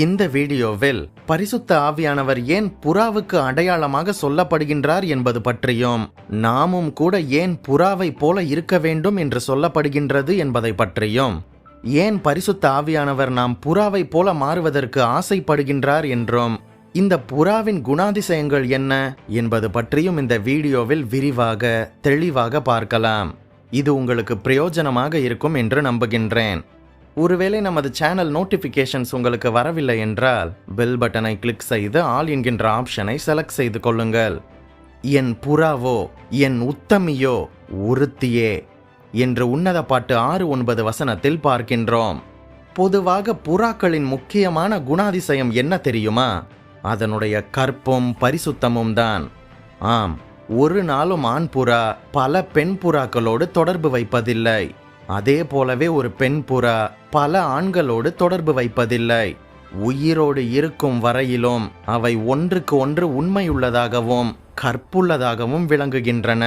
இந்த வீடியோவில் பரிசுத்த ஆவியானவர் ஏன் புறாவுக்கு அடையாளமாக சொல்லப்படுகின்றார் என்பது பற்றியும் நாமும் கூட ஏன் புறாவை போல இருக்க வேண்டும் என்று சொல்லப்படுகின்றது என்பதை பற்றியும் ஏன் பரிசுத்த ஆவியானவர் நாம் புறாவை போல மாறுவதற்கு ஆசைப்படுகின்றார் என்றும் இந்த புறாவின் குணாதிசயங்கள் என்ன என்பது பற்றியும் இந்த வீடியோவில் விரிவாக தெளிவாக பார்க்கலாம். இது உங்களுக்கு பிரயோஜனமாக இருக்கும் என்று நம்புகின்றேன். ஒருவேளை நமது சேனல் நோட்டிஃபிகேஷன்ஸ் உங்களுக்கு வரவில்லை என்றால் பெல் பட்டனை கிளிக் செய்து ஆல் என்கின்ற ஆப்ஷனை செலக்ட் செய்து கொள்ளுங்கள். என் புறாவோ என் உத்தமியோ ஒருத்தியே என்று உன்னத பாட்டு ஆறு ஒன்பது வசனத்தில் பார்க்கின்றோம். பொதுவாக புறாக்களின் முக்கியமான குணாதிசயம் என்ன தெரியுமா? அதனுடைய கற்பும் பரிசுத்தமும் தான். ஆம் ஒரு நாளும் ஆண் புறா பல பெண் புறாக்களோடு தொடர்பு வைப்பதில்லை. அதே போலவே ஒரு பெண் புறா பல ஆண்களோடு தொடர்பு வைப்பதில்லை. உயிரோடு இருக்கும் வரையிலும் அவை ஒன்றுக்கு ஒன்று உண்மையுள்ளதாகவும் கற்புள்ளதாகவும் விளங்குகின்றன.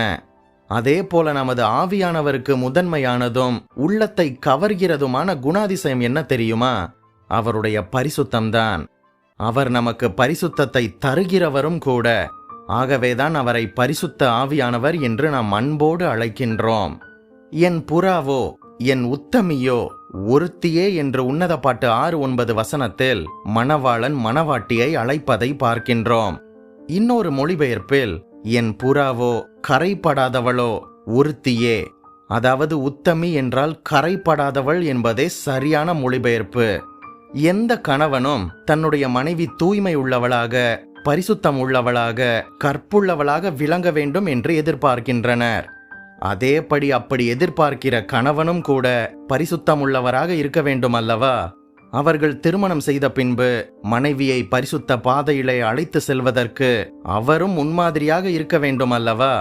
அதே போல நமது ஆவியானவருக்கு முதன்மையானதும் உள்ளத்தை கவர்கிறதுமான குணாதிசயம் என்ன தெரியுமா? அவருடைய பரிசுத்தம்தான். அவர் நமக்கு பரிசுத்தத்தை தருகிறவரும் கூட ஆகவேதான் அவரை பரிசுத்த ஆவியானவர் என்று நாம் அன்போடு அழைக்கின்றோம். என் புறாவோ என் உத்தமியோ ஒருத்தியே என்று உன்னத பாட்டு ஆறு ஒன்பது வசனத்தில் மணவாளன் மணவாட்டியை அழைப்பதை பார்க்கின்றோம். இன்னொரு மொழிபெயர்ப்பில் என் புறாவோ கரைப்படாதவளோ ஒருத்தியே. அதாவது உத்தமி என்றால் கரைப்படாதவள் என்பதே சரியான மொழிபெயர்ப்பு. எந்த கணவனும் தன்னுடைய மனைவி தூய்மை உள்ளவளாக பரிசுத்தம் உள்ளவளாக கற்புள்ளவளாக விளங்க வேண்டும் என்று எதிர்பார்க்கின்றனர். அதேபடி அப்படி எதிர்பார்க்கிற கணவனும் கூட பரிசுத்தம் உள்ளவராக இருக்க வேண்டும் அல்லவா? அவர்கள் திருமணம் செய்த பின்பு மனைவியை பரிசுத்த பாதையிலே அழைத்து செல்வதற்கு அவரும் முன்மாதிரியாக இருக்க வேண்டும் அல்லவா?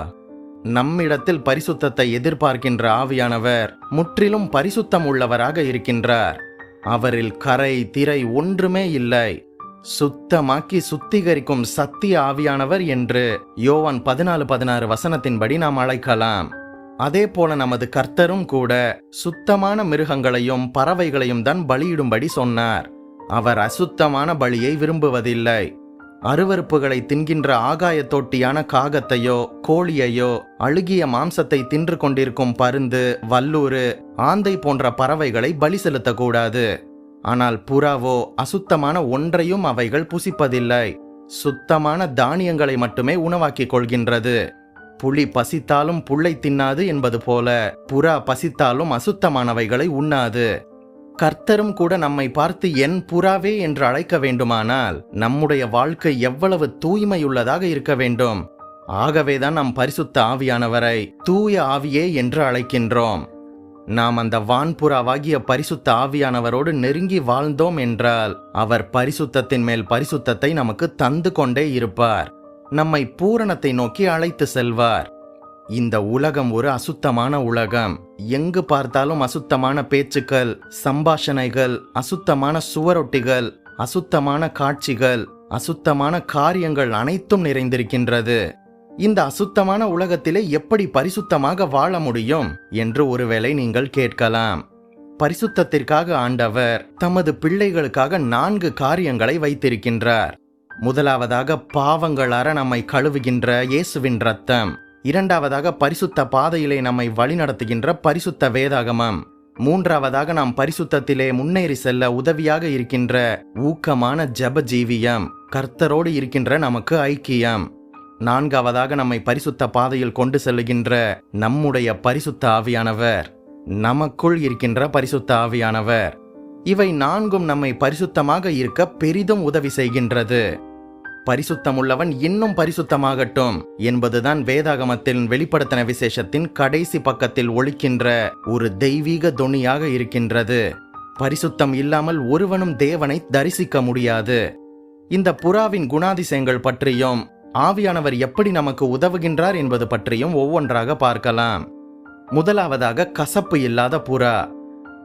நம்மிடத்தில் பரிசுத்தத்தை எதிர்பார்க்கின்ற ஆவியானவர் முற்றிலும் பரிசுத்தம் உள்ளவராக இருக்கின்றார். அவரில் கரை திரை ஒன்றுமே இல்லை. சுத்தமாக்கி சுத்திகரிக்கும் சத்திய ஆவியானவர் என்று யோவான் பதினாலு பதினாறு வசனத்தின்படி நாம் அழைக்கலாம். அதே போல நமது கர்த்தரும் கூட சுத்தமான மிருகங்களையும் பறவைகளையும் தான் பலியிடும்படி சொன்னார். அவர் அசுத்தமான பலியை விரும்புவதில்லை. அருவருப்புகளை தின்கின்ற ஆகாய தொட்டியான காகத்தையோ கோழியையோ அழுகிய மாம்சத்தை தின்று கொண்டிருக்கும் பருந்து வல்லூறு ஆந்தை போன்ற பறவைகளை பலி செலுத்தக்கூடாது. ஆனால் புறாவோ அசுத்தமான ஒன்றையும் அவைகள் புசிப்பதில்லை. சுத்தமான தானியங்களை மட்டுமே உணவாக்கிக் கொள்கின்றது. புலி பசித்தாலும் புல்லை தின்னாது என்பது போல புறா பசித்தாலும் அசுத்தமானவைகளை உண்ணாது. கர்த்தரும் கூட நம்மை பார்த்து என் புறாவே என்று அழைக்க வேண்டுமானால் நம்முடைய வாழ்க்கை எவ்வளவு தூய்மையுள்ளதாக இருக்க வேண்டும். ஆகவேதான் நாம் பரிசுத்த ஆவியானவரை தூய ஆவியே என்று அழைக்கின்றோம். நாம் அந்த வான்புறாவாகிய பரிசுத்த ஆவியானவரோடு நெருங்கி வாழ்ந்தோம் என்றால் அவர் பரிசுத்தத்தின் மேல் பரிசுத்தத்தை நமக்கு தந்து கொண்டே இருப்பார். நம்மை பூரணத்தை நோக்கி அழைத்து செல்வார். இந்த உலகம் ஒரு அசுத்தமான உலகம். எங்கு பார்த்தாலும் அசுத்தமான பேச்சுக்கள் சம்பாஷணைகள் அசுத்தமான சுவரொட்டிகள் அசுத்தமான காட்சிகள் அசுத்தமான காரியங்கள் அனைத்தும் நிறைந்திருக்கின்றது. இந்த அசுத்தமான உலகத்திலே எப்படி பரிசுத்தமாக வாழ முடியும் என்று ஒருவேளை நீங்கள் கேட்கலாம். பரிசுத்தத்திற்காக ஆண்டவர் தமது பிள்ளைகளுக்காக நான்கு காரியங்களை வைத்திருக்கின்றார். முதலாவதாக பாவங்களார நம்மை கழுவுகின்ற இயேசுவின் ரத்தம் இரண்டாவதாக பரிசுத்த பாதையிலே நம்மை வழிநடத்துகின்ற பரிசுத்த வேதாகமம். மூன்றாவதாக நாம் பரிசுத்தத்திலே முன்னேறி செல்ல உதவியாக இருக்கின்ற ஊக்கமான ஜப ஜீவியம் கர்த்தரோடு இருக்கின்ற நமக்கு ஐக்கியம். நான்காவதாக நம்மை பரிசுத்த பாதையில் கொண்டு செல்லுகின்ற நம்முடைய பரிசுத்த ஆவியானவர். நமக்குள் இருக்கின்ற பரிசுத்த ஆவியானவர். இவை நான்கும் நம்மை பரிசுத்தமாக இருக்க பெரிதும் உதவி செய்கின்றது. பரிசுத்தமுள்ளவன் இன்னும் பரிசுத்தமாகட்டும் என்பதுதான் வேதாகமத்தில் வெளிப்படுத்தின விசேஷத்தின் கடைசி பக்கத்தில் ஒழிக்கின்ற ஒரு தெய்வீக தொனியாக இருக்கின்றது. பரிசுத்தம் இல்லாமல் ஒருவனும் தேவனை தரிசிக்க முடியாது. இந்த புறாவின் குணாதிசயங்கள் பற்றியும் ஆவியானவர் எப்படி நமக்கு உதவுகின்றார் என்பது பற்றியும் ஒவ்வொன்றாக பார்க்கலாம். முதலாவதாக கசப்பு இல்லாத புறா.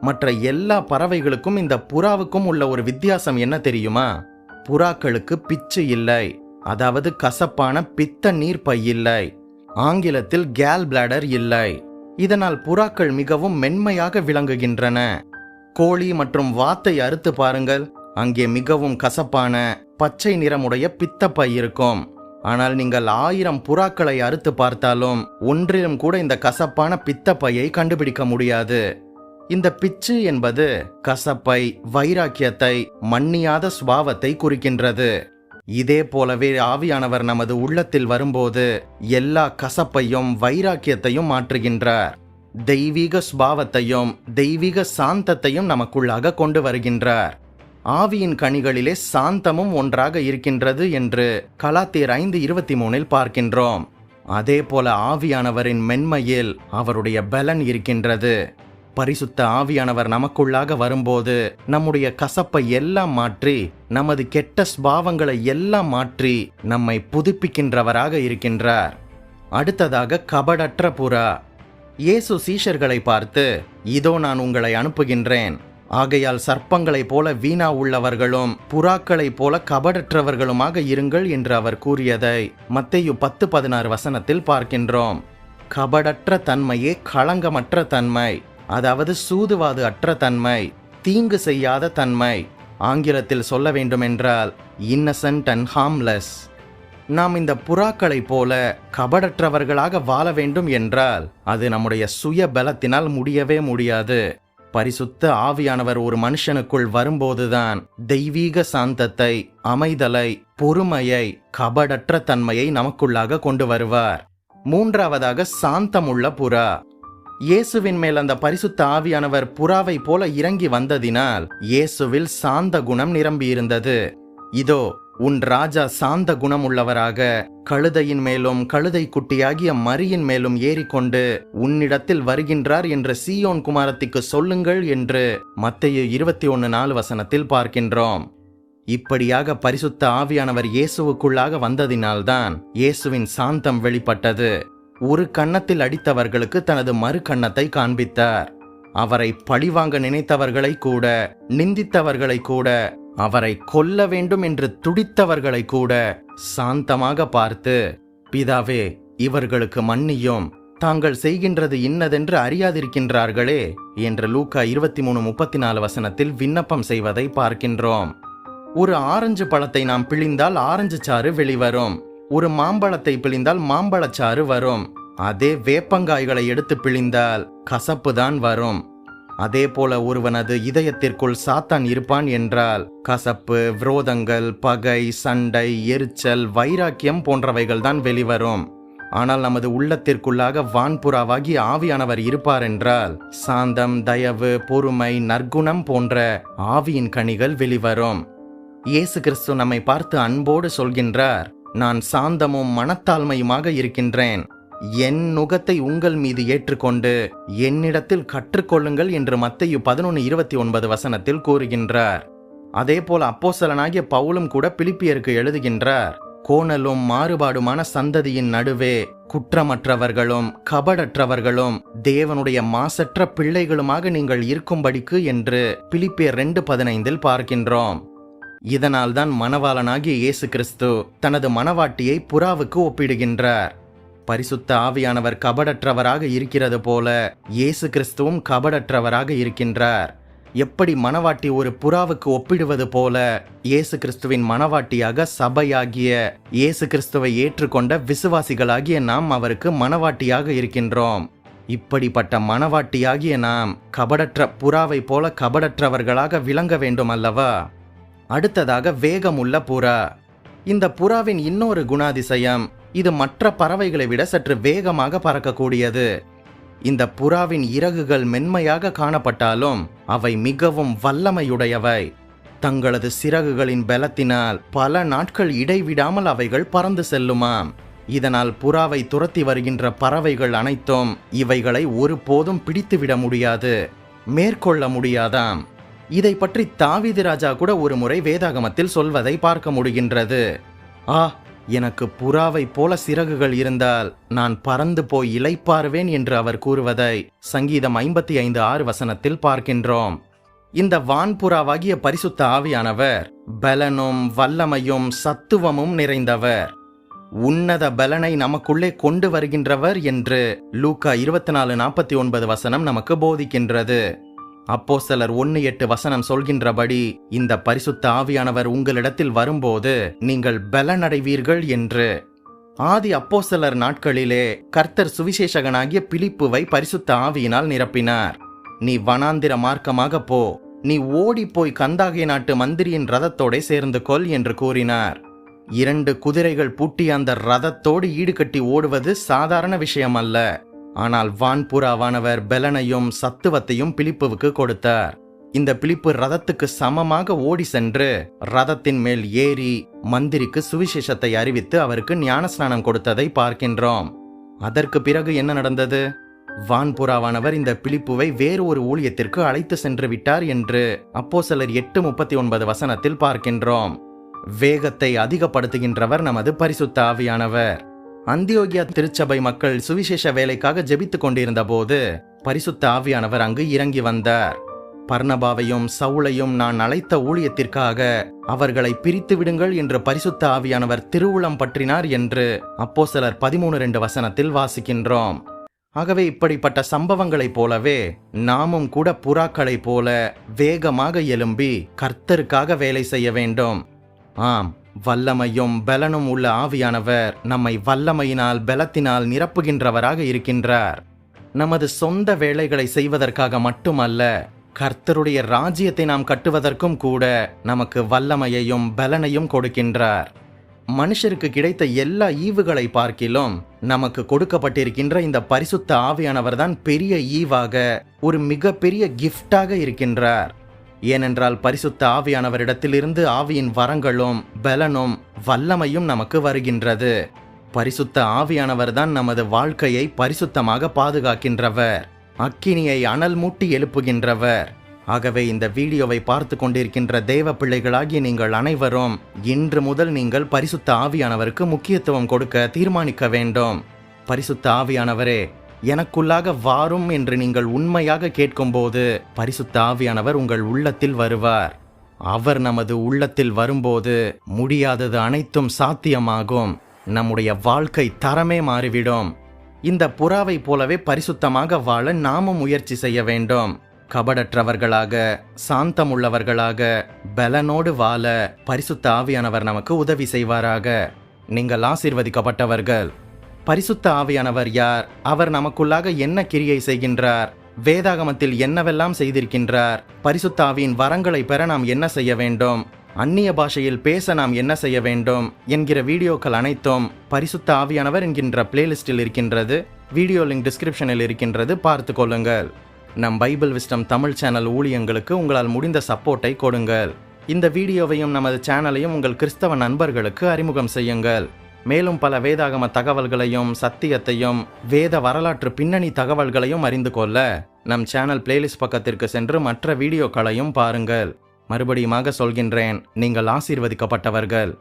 மற்ற எல்லா பறவைகளுக்கும் இந்த புறாவுக்கும் உள்ள ஒரு வித்தியாசம் என்ன தெரியுமா? புறாக்களுக்கு பிச்சு இல்லை. அதாவது கசப்பான பித்த நீர் பை இல்லை ஆங்கிலத்தில் கேல் பிளாடர் இல்லை. இதனால் புறாக்கள் மிகவும் மென்மையாக விளங்குகின்றன. கோழி மற்றும் வாத்தை அறுத்து பாருங்கள். அங்கே மிகவும் கசப்பான பச்சை நிறமுடைய பித்தப்பை இருக்கும். ஆனால் நீங்கள் ஆயிரம் புறாக்களை அறுத்து பார்த்தாலும் ஒன்றிலும் கூட இந்த கசப்பான பித்தப்பையை கண்டுபிடிக்க முடியாது. இந்த பிச்சு என்பது கசப்பை வைராக்கியத்தை மன்னியாத சுபாவத்தை குறிக்கின்றது. இதே போலவே ஆவியானவர் நமது உள்ளத்தில் வரும்போது எல்லா கசப்பையும் வைராக்கியத்தையும் மாற்றுகின்றார். தெய்வீக சுபாவத்தையும் தெய்வீக சாந்தத்தையும் நமக்குள்ளாக கொண்டு வருகின்றார். ஆவியின் கனிகளிலே சாந்தமும் ஒன்றாக இருக்கின்றது என்று கலாத்தியர் ஐந்து இருபத்தி மூணில் பார்க்கின்றோம். அதே போல ஆவியானவரின் மென்மையில் அவருடைய பலன் இருக்கின்றது. பரிசுத்த ஆவியானவர் நமக்குள்ளாக வரும்போது நம்முடைய கசப்பை எல்லாம் மாற்றி நமது கெட்ட ஸ்பாவங்களை எல்லாம் மாற்றி நம்மை புதுப்பிக்கின்றவராக இருக்கின்றார். அடுத்ததாக கபடற்ற புறா. இயேசு சீஷர்களை பார்த்து இதோ நான் உங்களை அனுப்புகின்றேன். ஆகையால் சர்ப்பங்களைப் போல வீணா உள்ளவர்களும் புறாக்களைப் போல கபடற்றவர்களுமாக இருங்கள் என்று அவர் கூறியதை மத்தையு பத்து பதினாறு வசனத்தில் பார்க்கின்றோம். கபடற்ற தன்மையே களங்கமற்ற தன்மை. அதாவது சூதுவாது அற்ற தன்மை தீங்கு செய்யாத தன்மை ஆங்கிலத்தில் சொல்ல வேண்டுமென்றால் இன்னசென்ட் அண்ட் ஹார்ம்லெஸ் நாம் இந்த புறாக்களைப் போல கபடற்றவர்களாக வாழ வேண்டும் என்றால் அது நம்முடைய சுய பலத்தினால் முடியவே முடியாது. பரிசுத்த ஆவியானவர் ஒரு மனுஷனுக்குள் வரும்போதுதான் தெய்வீக சாந்தத்தை அமைதலை பொறுமையை கபடற்ற தன்மையை நமக்குள்ளாக கொண்டு வருவார். மூன்றாவதாக சாந்தமுள்ள புறா. இயேசுவின் மேல் அந்த பரிசுத்த ஆவியானவர் புறாவை போல இறங்கி வந்ததினால் இயேசுவில் சாந்த குணம் நிரம்பியிருந்தது இதோ உன் ராஜா சாந்த குணம் உள்ளவராக கழுதையின் மேலும் கழுதை குட்டியாகிய மரியின் மேலும் ஏறிக்கொண்டு உன்னிடத்தில் வருகின்றார் என்று சீயோன் குமாரத்திற்கு சொல்லுங்கள் என்று மத்திய இருபத்தி ஒன்னு நாலு வசனத்தில் பார்க்கின்றோம். இப்படியாக பரிசுத்த ஆவியானவர் இயேசுவுக்குள்ளாக வந்ததினால்தான் இயேசுவின் சாந்தம் வெளிப்பட்டது. ஒரு கன்னத்தில் அடித்தவர்களுக்கு தனது மறு கன்னத்தை காண்பித்தார். அவரை பழிவாங்க நினைத்தவர்களை கூட நிந்தித்தவர்களை கூட அவரை கொல்ல வேண்டும் என்று துடித்தவர்களை கூட சாந்தமாக பார்த்து பிதாவே இவர்களுக்கு மன்னியும். தாங்கள் செய்கின்றது இன்னதென்று அறியாதிருக்கின்றார்களே என்று லூக்கா இருபத்தி மூணு முப்பத்தி நாலு வசனத்தில் விண்ணப்பம் செய்வதை பார்க்கின்றோம். ஒரு ஆரஞ்சு பழத்தை நாம் பிழிந்தால் ஆரஞ்சு சாறு வெளிவரும். ஒரு மாம்பழத்தை பிழிந்தால் மாம்பழச்சாறு வரும். அதே வேப்பங்காய்களை எடுத்து பிழிந்தால் கசப்பு தான் வரும். அதே போல ஒருவனது இதயத்திற்குள் சாத்தான் இருப்பான் என்றால் கசப்பு விரோதங்கள் பகை சண்டை எரிச்சல் வைராக்கியம் போன்றவைகள் தான் வெளிவரும். ஆனால் நமது உள்ளத்திற்குள்ளாக வான்புறாவாகி ஆவியானவர் இருப்பார் என்றால் சாந்தம் தயவு பொறுமை நற்குணம் போன்ற ஆவியின் கனிகள் வெளிவரும். இயேசு கிறிஸ்து நம்மை பார்த்து அன்போடு சொல்கின்றார் நான் சாந்தமும் மனத்தாழ்மையுமாக இருக்கின்றேன். என் நுகத்தை உங்கள் மீது ஏற்றுக்கொண்டு என்னிடத்தில் கற்றுக்கொள்ளுங்கள் என்று மத்தையு பதினொன்று இருபத்தி ஒன்பது வசனத்தில் கூறுகின்றார். அதே போல அப்போசலனாகிய பவுலும் கூட பிலிப்பியருக்கு எழுதுகின்றார் கோணலும் மாறுபாடுமான சந்ததியின் நடுவே குற்றமற்றவர்களும் கபடற்றவர்களும் தேவனுடைய மாசற்ற பிள்ளைகளுமாக நீங்கள் இருக்கும்படிக்கு என்று பிலிப்பியர் ரெண்டு பதினைந்தில் பார்க்கின்றோம். இதனால்தான் மணவாளனாகிய இயேசு கிறிஸ்து தனது மணவாட்டியை புறாவுக்கு ஒப்பிடுகின்றார். பரிசுத்த ஆவியானவர் கபடற்றவராக இருக்கிறது போல இயேசு கிறிஸ்துவும் கபடற்றவராக இருக்கின்றார். எப்படி மணவாட்டி ஒரு புறாவுக்கு ஒப்பிடுவது போல இயேசு கிறிஸ்துவின் மணவாட்டியாக சபையாகிய இயேசு கிறிஸ்துவை ஏற்றுக்கொண்ட விசுவாசிகளாகிய நாம் அவருக்கு மணவாட்டியாக இருக்கின்றோம். இப்படிப்பட்ட மணவாட்டியாகிய நாம் கபடற்ற புறாவை போல கபடற்றவர்களாக விளங்க வேண்டும் அல்லவா அடுத்ததாக வேகமுள்ள புறா. இந்த புறாவின் இன்னொரு குணாதிசயம் இது மற்ற பறவைகளை விட சற்று வேகமாக பறக்கக்கூடியது. இந்த புறாவின் இறகுகள் மென்மையாக காணப்பட்டாலும் அவை மிகவும் வல்லமையுடையவை. தங்களது சிறகுகளின் பலத்தினால் பல நாட்கள் இடைவிடாமல் அவைகள் பறந்து செல்லுமாம். இதனால் புறாவை துரத்தி வருகின்ற பறவைகள் அனைத்தும் இவைகளை ஒருபோதும் பிடித்துவிட முடியாது மேற்கொள்ள முடியாதாம். இதை பற்றி தாவீது ராஜா கூட ஒரு முறை வேதாகமத்தில் சொல்வதை பார்க்க முடிகின்றது. ஆ எனக்கு புறாவை போல சிறகுகள் இருந்தால் நான் பறந்து போய் இளைப்பாறுவேன் என்று அவர் கூறுவதை சங்கீதம் ஐம்பத்தி ஐந்து ஆறு வசனத்தில் பார்க்கின்றோம். இந்த வான்புறாவாகிய பரிசுத்த ஆவியானவர் பலனும் வல்லமையும் சத்துவமும் நிறைந்தவர். உன்னத பலனை நமக்குள்ளே கொண்டு வருகின்றவர் என்று லூக்கா இருபத்தி நாலு நாற்பத்தி ஒன்பது வசனம் நமக்கு போதிக்கின்றது. அப்போஸ்தலர் ஒன்னு எட்டு வசனம் சொல்கின்றபடி இந்த பரிசுத்த ஆவியானவர் உங்களிடத்தில் வரும்போது நீங்கள் பலனடைவீர்கள் என்று. ஆதி அப்போஸ்தலர் நாட்களிலே கர்த்தர் சுவிசேஷகனாகிய பிலிப்புவை பரிசுத்த ஆவியினால் நிரப்பினார். நீ வனாந்திர மார்க்கமாக போ நீ ஓடி போய் கந்தாகை நாட்டு மந்திரியின் ரதத்தோடே சேர்ந்து கொள் என்று கூறினார். இரண்டு குதிரைகள் பூட்டி அந்த ரதத்தோடு ஈடுகட்டி ஓடுவது சாதாரண விஷயம் அல்ல ஆனால் வான்புறாவானவர் பெலனையும் சத்துவத்தையும் பிலிப்புவுக்கு கொடுத்தார். இந்த பிலிப்பு ரதத்துக்கு சமமாக ஓடி சென்று ரதத்தின் மேல் ஏறி மந்திரிக்கு சுவிசேஷத்தை அறிவித்து அவருக்கு ஞானஸ்நானம் கொடுத்ததை பார்க்கின்றோம். அதற்கு பிறகு என்ன நடந்தது? வான்புறாவானவர் இந்த பிலிப்புவை வேறு ஒரு ஊழியத்திற்கு அழைத்து சென்று விட்டார் என்று அப்போ சிலர் எட்டு முப்பத்தி ஒன்பது வசனத்தில் பார்க்கின்றோம். வேகத்தை அதிகப்படுத்துகின்றவர் நமது பரிசுத்த ஆவியானவர். அந்தியோகியா திருச்சபை மக்கள் சுவிசேஷ வேலைக்காக ஜெபித்துக் கொண்டிருந்த போது பரிசுத்த ஆவியானவர் அங்கு இறங்கி வந்தார். பர்ணபாவையும் சவுளையும் நான் அழைத்த ஊழியத்திற்காக அவர்களை பிரித்து விடுங்கள் என்று பரிசுத்த ஆவியானவர் திருவுளம் பற்றினார் என்று அப்போ சிலர் பதிமூணு ரெண்டு வசனத்தில் வாசிக்கின்றோம். ஆகவே இப்படிப்பட்ட சம்பவங்களைப் போலவே நாமும் கூட புறாக்களைப் போல வேகமாக எழும்பி கர்த்தருக்காக வேலை செய்ய வேண்டும். ஆம். வல்லமையும் பலனும் உள்ள ஆவியானவர் நம்மை வல்லமையினால் பலத்தினால் நிரப்புகின்றவராக இருக்கின்றார். நமது சொந்த வேலைகளை செய்வதற்காக மட்டுமல்ல கர்த்தருடைய ராஜ்யத்தை நாம் கட்டுவதற்கும் கூட நமக்கு வல்லமையையும் பலனையும் கொடுக்கின்றார். மனுஷருக்கு கிடைத்த எல்லா ஈவுகளை பார்க்கிலும் நமக்கு கொடுக்கப்பட்டிருக்கின்ற இந்த பரிசுத்த ஆவியானவர் தான் பெரிய ஈவாக ஒரு மிகப்பெரிய கிஃப்டாக இருக்கின்றார். ஏனென்றால் பரிசுத்த ஆவியானவரிடத்திலிருந்து ஆவியின் வரங்களும் பலனும் வல்லமையும் நமக்கு வருகின்றது. பரிசுத்த ஆவியானவர்தான் நமது வாழ்க்கையை பரிசுத்தமாக பாதுகாக்கின்றவர். அக்கினியை அனல் மூட்டி எழுப்புகின்றவர். ஆகவே இந்த வீடியோவை பார்த்து கொண்டிருக்கின்ற தெய்வ பிள்ளைகளாகிய நீங்கள் அனைவரும் இன்று முதல் நீங்கள் பரிசுத்த ஆவியானவருக்கு முக்கியத்துவம் கொடுக்க தீர்மானிக்க வேண்டும். பரிசுத்த ஆவியானவரே எனக்குள்ளாக வாரும் என்று நீங்கள் உண்மையாக கேட்கும்போது பரிசுத்த ஆவியானவர் உங்கள் உள்ளத்தில் வருவார். அவர் நமது உள்ளத்தில் வரும்போது முடியாதது அனைத்தும் சாத்தியமாகும். நம்முடைய வாழ்க்கை தரமே மாறிவிடும். இந்த புறாவை போலவே பரிசுத்தமாக வாழ நாமும் முயற்சி செய்ய வேண்டும். கபடற்றவர்களாக சாந்தமுள்ளவர்களாக பலனோடு வாழ பரிசுத்த ஆவியானவர் நமக்கு உதவி செய்வாராக. நீங்கள் ஆசீர்வதிக்கப்பட்டவர்கள். பரிசுத்த ஆவியானவர் யார்? அவர் நமக்குள்ளாக என்ன கிரியை செய்கின்றார்? வேதாகமத்தில் என்னவெல்லாம் செய்திருக்கின்றார்? பரிசுத்த ஆவியின் வரங்களை பெற நாம் என்ன செய்ய வேண்டும்? அந்நிய பாஷையில் பேச நாம் என்ன செய்ய வேண்டும்? என்கிற வீடியோக்கள் அனைத்தும் பரிசுத்த ஆவியானவர் என்கின்ற பிளேலிஸ்டில் இருக்கின்றது. வீடியோ லிங்க் டிஸ்கிரிப்ஷனில் இருக்கின்றது. பார்த்து கொள்ளுங்கள். நம் பைபிள் விஸ்டம் தமிழ் சேனல் ஊழியங்களுக்கு உங்களால் முடிந்த சப்போர்ட்டை கொடுங்கள். இந்த வீடியோவையும் நமது சேனலையும் உங்கள் கிறிஸ்தவ நண்பர்களுக்கு அறிமுகம் செய்யுங்கள். மேலும் பல வேதாகம தகவல்களையும் சத்தியத்தையும் வேத வரலாற்று பின்னணி தகவல்களையும் அறிந்து கொள்ள நம் சேனல் பிளேலிஸ்ட் பக்கத்திற்கு சென்று மற்ற வீடியோக்களையும் பாருங்கள். மறுபடியுமாக சொல்கின்றேன் நீங்கள் ஆசீர்வதிக்கப்பட்டவர்கள்.